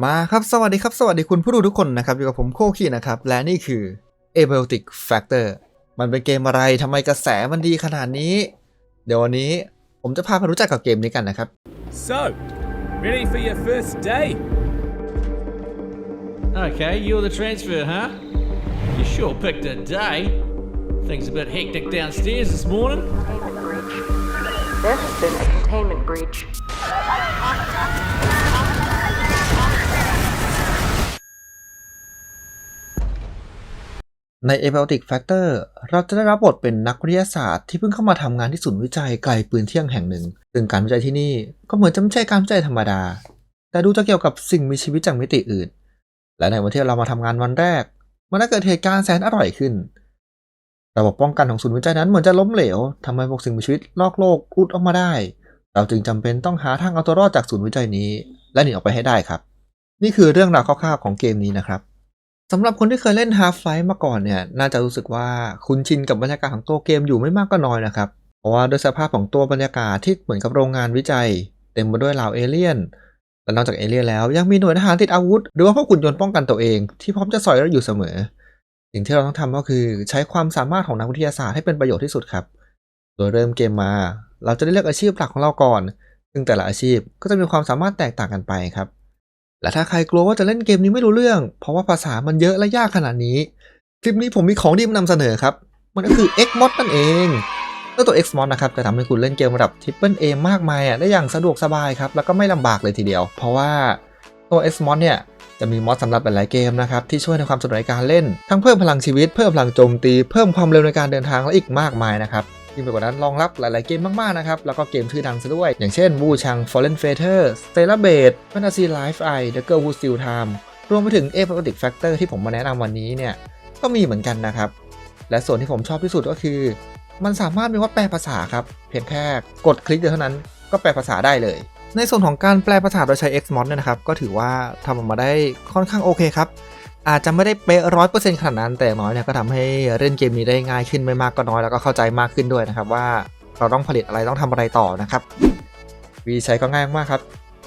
มาครับสวัสดีครับสวัสดีคุณผู้ดูทุกคนนะครับอยู่กับผมโคคีนะครับ และนี่คือ a b e l t i c Factor มันเป็นเกมอะไรทำไมกระแสมันดีขนาดนี้ เดี๋ยววันนี้ผมจะพาไปรู้จักกับเกมนี้กันนะครับ So, ready for your first day? Okay, you're the transfer, huh? You sure picked a day. Things a bit hectic downstairs this morning. Containment breach. There has been a containment breach. ใน a b e l t i c Factor เราจะได้รับบทเป็นนักวิทยาศาสตร์ที่เพิ่งเข้ามาทำงานที่ศูนย์วิจัยไกลปืนเที่ยงแห่งหนึ่ง ซึ่งการวิจัยที่นี่ก็เหมือนจะไม่ใช่การวิจัยธรรมดา แต่ดูจะเกี่ยวกับสิ่งมีชีวิตจากมิติอื่น และในวันที่เรามาทำงานวันแรก มันได้เกิดเหตุการณ์แสนอร่อยขึ้น ระบบป้องกันของศูนย์วิจัยนั้นเหมือนจะล้มเหลวทำให้พวกสิ่งมีชีวิตลอกโลกอุดออกมาได้ เราจึงจำเป็นต้องหาทางเอาตัวรอดจากศูนย์วิจัยนี้ และหนีออกไปให้ได้ครับ นี่คือเรื่องราวคร่าวๆของเกมนี้นะครับ สำหรับคนที่เคยเล่น Half-Life มาก่อนเนี่ย น่าจะรู้สึกว่าคุ้นชินกับบรรยากาศของตัวเกมอยู่ไม่มากก็น้อยนะครับ เพราะว่าโดยสภาพของตัวบรรยากาศที่เหมือนกับโรงงานวิจัย เต็มไปด้วยเหล่าเอเลี่ยน และนอกจากเอเลี่ยนแล้วยังมีหน่วยทหารติดอาวุธ หรือว่าพวกขุนยนต์ป้องกันตัวเอง ที่พร้อมจะสอยเราอยู่เสมอ สิ่งที่เราต้องทำก็คือใช้ความสามารถของนักวิทยาศาสตร์ให้เป็นประโยชน์ที่สุดครับ โดยเริ่มเกมมา เราจะได้เลือกอาชีพหลักของเราก่อน ซึ่งแต่ละอาชีพก็จะมีความสามารถแตกต่างกันไปครับ และถ้าใครกลัวว่าจะเล่นเกมนี้ไม่รู้เรื่อง เพราะว่าภาษามันเยอะและยากขนาดนี้ คลิปนี้ผมมีของดีมานำเสนอครับ มันก็คือ Xmod นั่นเองแล้วตัว Xmod นะครับจะทำให้คุณเล่นเกมระดับ Triple A มากมายอะได้อย่างสะดวกสบายครับ แล้วก็ไม่ลำบากเลยทีเดียว เพราะว่าตัว Xmod เนี่ยจะมีมอดสำหรับหลายเกมนะครับที่ช่วยในความสะดวกในการเล่น ทั้งเพิ่มพลังชีวิต เพิ่มพลังโจมตี เพิ่มความเร็วในการเดินทางและอีกมากมายนะครับ ยิ่งไปกว่านั้นรองรับหลาย ๆ เกมมาก ๆ นะครับ แล้วก็เกมชื่อดังซะด้วย อย่างเช่น Wu Chang Fallen Fater Stellar Blade Fantasy Life Eye The Girl Who Steal Time รวมไปถึง a p o t i c Factor ที่ผมมาแนะนำวันนี้เนี่ย ก็มีเหมือนกันนะครับ และส่วนที่ผมชอบที่สุดก็คือ มันสามารถมีว่าแปลภาษาครับ เพียงแค่กดคลิกเดียวเท่านั้นก็แปลภาษาได้เลย ในส่วนของการแปลภาษาโดยใช้ Xmod เนี่ยนะครับ ก็ถือว่าทำออกมาได้ค่อนข้างโอเคครับ อาจจะไม่ได้เป๊ะร้อยเปอร์เซ็นต์ขนาดนั้น แต่น้อยเนี่ยก็ทำให้เล่นเกมนี้ได้ง่ายขึ้นไม่มากก็น้อยแล้วก็เข้าใจมากขึ้นด้วยนะครับว่าเราต้องผลิตอะไรต้องทำอะไรต่อนะครับวีใช้ก็ง่ายมากครับ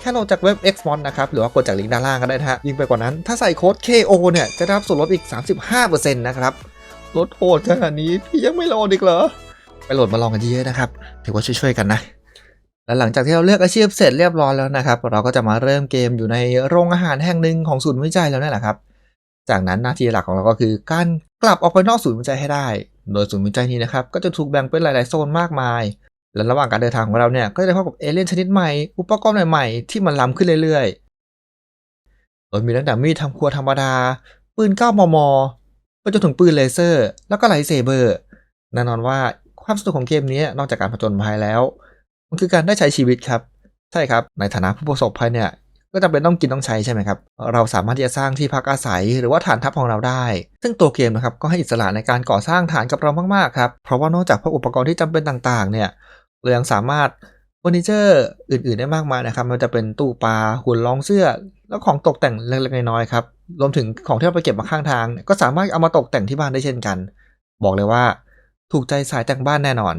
แค่โหลดจากเว็บ Xmod นะครับ หรือว่ากดจากลิงก์ด้านล่างก็ได้นะฮะยิ่งไปกว่านั้น ถ้าใส่โค้ด KO เนี่ย จะได้รับส่วนลดอีก 35%นะครับลดโหดขนาดนี้พี่ยังไม่โหลดอีกเหรอ ไปโหลดมาลองกันเยอะๆนะครับถือว่าช่วยๆกันนะและหลังจากที่เราเลือกอาชีพเสร็จเรียบร้อยแล้วนะครับ เราก็จะมาเริ่มเกมอยู่ในโรงอาหารแห่งหนึ่งของศูนย์วิจัยแล้วนี่แหละครับ จากนั้นหน้าที่หลักของเราก็คือการกลับออกไปนอกศูนย์วิจัยให้ได้ โดยศูนย์วิจัยนี้นะครับก็จะถูกแบ่งเป็นหลาย ๆ โซนมากมาย และระหว่างการเดินทางของเราเนี่ยก็จะได้พบกับเอเลี่ยนชนิดใหม่ อุปกรณ์ใหม่ ๆ ที่มันล้ำขึ้นเรื่อย ๆ โดยมีตั้งแต่มีดทำครัวธรรมดา ปืน 9 มม ไปจนถึงปืนเลเซอร์ แล้วก็ไลเซเบอร์ แน่นอนว่าความสนุกของเกมนี้นอกจากการผจญภัยแล้ว มันคือการได้ใช้ชีวิตครับ ใช่ครับ ในฐานะผู้ประสบภัยเนี่ย ก็จำเป็นต้องกินต้องใช้ใช่ไหมครับ เราสามารถที่จะสร้างที่พักอาศัยหรือว่าฐานทัพของเราได้ ซึ่งตัวเกมนะครับก็ให้อิสระในการก่อสร้างฐานกับเรามากๆครับ เพราะว่านอกจากพวกอุปกรณ์ที่จำเป็นต่างๆ เนี่ย เรายังสามารถเฟอร์นิเจอร์อื่น ๆ ได้มากมายนะครับ มันจะเป็นตู้ปลาหุ่นรองเสื้อ แล้วของตกแต่งเล็กๆน้อยๆครับ รวมถึงของที่เราไปเก็บมาข้างทาง ก็สามารถเอามาตกแต่งที่บ้านได้เช่นกัน บอกเลยว่า ถูกใจสายแต่งบ้านแน่นอน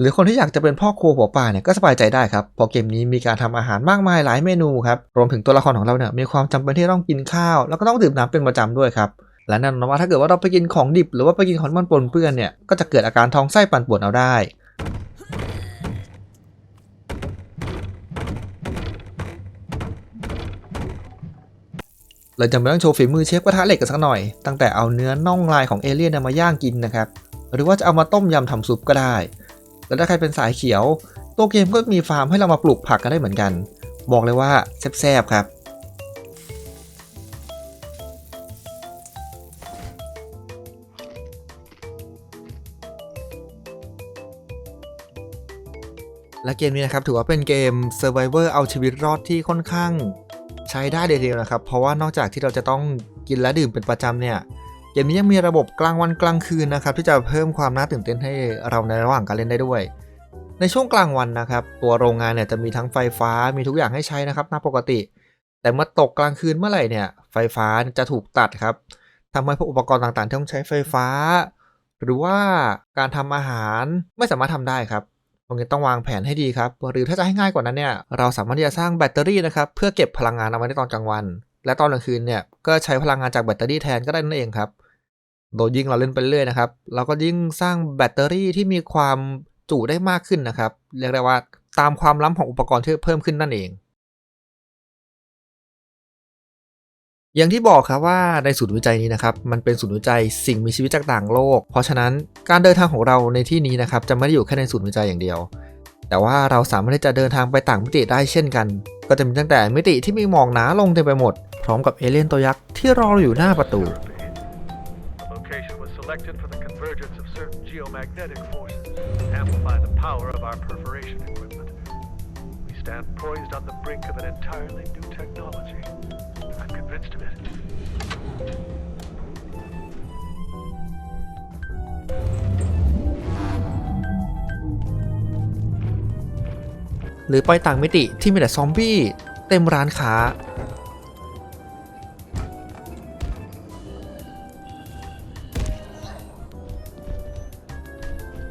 หรือคนที่อยากจะเป็นพ่อครัวหัวป่าเนี่ยก็สบายใจได้ครับเพราะเกมนี้มีการทำอาหารมากมายหลายเมนูครับรวมถึงตัวละครของเราเนี่ยมีความจำเป็นที่ต้องกินข้าว แล้วก็ต้องดื่มน้ำเป็นประจำด้วยครับและแน่นอนว่าถ้าเกิดว่าเราไปกินของดิบ หรือว่าไปกินของมันปนเปื้อนเนี่ยก็จะเกิดอาการท้องไส้ปั่นป่วนเอาได้เราจะไม่ต้องโชว์ฝีมือเชฟกระทะเหล็กกันสักหน่อย ตั้งแต่เอาเนื้อน่องลายของเอเลี่ยนเนี่ยมาย่างกินนะครับ หรือว่าจะเอามาต้มยำทำซุปก็ได้ แล้วถ้าใครเป็นสายเขียว ตัวเกมก็มีฟาร์มให้เรามาปลูกผักกันได้เหมือนกัน บอกเลยว่าแซ่บๆครับและเกมนี้นะครับถือว่าเป็นเกม Survivor เอาชีวิตรอดที่ค่อนข้างใช้ได้เลยทีเดียวนะครับ เพราะว่านอกจากที่เราจะต้องกินและดื่มเป็นประจำเนี่ย กมนี้ยังมีระบบกลางวันกลางคืนนะครับที่จะเพิ่มความน่าตื่นเต้นให้เราในระหว่างการเล่นได้ด้วย ในช่วงกลางวันนะครับ ตัวโรงงานเนี่ยจะมีทั้งไฟฟ้ามีทุกอย่างให้ใช้นะครับณปกติ แต่เมื่อตกกลางคืนเมื่อไหร่เนี่ย ไฟฟ้าจะถูกตัดครับทำให้พวกอุปกรณ์ต่างๆที่ต้องใช้ไฟฟ้า หรือว่าการทำอาหารไม่สามารถทำได้ครับตรงนี้ต้องวางแผนให้ดีครับ หรือถ้าจะให้ง่ายกว่านั้นเนี่ย เราสามารถที่จะสร้างแบตเตอรี่นะครับ เพื่อเก็บพลังงานเอาไว้ในตอนกลางวัน และตอนกลางคืนเนี่ย ก็ใช้พลังงานจากแบตเตอรี่แทนก็ได้นั่นเองครับ โดยยิ่งเราเล่นไปเรื่อยนะครับ เราก็ยิ่งสร้างแบตเตอรี่ที่มีความจุได้มากขึ้นนะครับ เรียกได้ว่าตามความล้ำของอุปกรณ์ที่เพิ่มขึ้นนั่นเอง อย่างที่บอกครับว่าในศูนย์วิจัยนี้นะครับ มันเป็นศูนย์วิจัยสิ่งมีชีวิตจากต่างโลก เพราะฉะนั้นการเดินทางของเราในที่นี้นะครับจะไม่ได้อยู่แค่ในศูนย์วิจัยอย่างเดียว แต่ว่าเราสามารถที่จะเดินทางไปต่างมิติได้เช่นกัน ก็จะมีตั้งแต่มิติที่มีหมอกหนาลงเต็มไปหมด พร้อมกับเอเลี่ยนตัวยักษ์ที่รอเราอยู่หน้าประตู location was selected for the convergence of certain geomagnetic forces to amplify the power of our perforation equipment. We stand poised on the brink of an entirely new technology. I'm convinced of it. หรือไปต่างมิติที่มีแต่ซอมบี้เต็มร้านค้า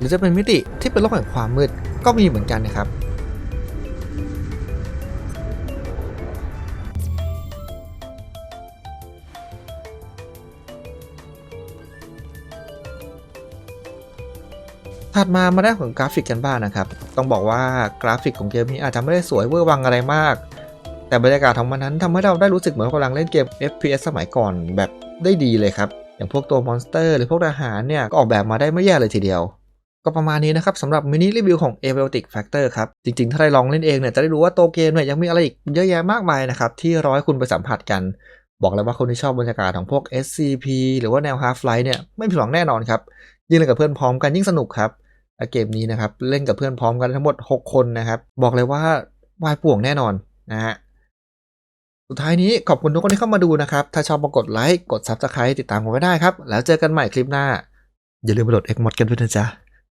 รือจะเป็นมิติที่เป็นโลกแห่งความมืดก็มีเหมือนกันนะครับถัดมามาได้ของกราฟิกกันบ้างนะครับ ต้องบอกว่ากราฟิกของเกมนี้อาจจะไม่ได้สวยเวอร์วังอะไรมาก แต่บรรยากาศของมันนั้นทำให้เราได้รู้สึกเหมือนกำลังเล่นเกม FPS สมัยก่อนแบบได้ดีเลยครับ อย่างพวกตัวมอนสเตอร์ หรือพวกทหารเนี่ยก็ออกแบบมาได้ไม่แย่เลยทีเดียว ก็ประมาณนี้นะครับสำหรับมินิรีวิวของ a v e l t i c Factor ครับ จริงๆ ถ้าได้ลองเล่นเองเนี่ยจะได้รู้ว่าตัวเกมเนี่ยยังมีอะไรอีกเยอะแยะมากมายนะครับ ที่รอให้คุณไปสัมผัสกัน บอกเลยว่าคนที่ชอบบรรยากาศของพวก SCP หรือว่าแนว Half-Life เนี่ยไม่ผิดหวังแน่นอนครับยิ่งเล่นกับเพื่อนพร้อมกันยิ่งสนุกครับและเกมนี้นะครับเล่นกับเพื่อนพร้อมกันทั้งหมด 6 คนนะครับบอกเลยว่าวายป่วงแน่นอนนะฮะสุดท้ายนี้ขอบคุณทุกคนที่เข้ามาดูนะครับ ถ้าชอบมากดไลค์ กด Subscribe ติดตามกันไว้ได้ครับ แล้วเจอกันใหม่คลิปหน้า อย่าลืมไปโหลด Xmod กันด้วยนะจ๊ะ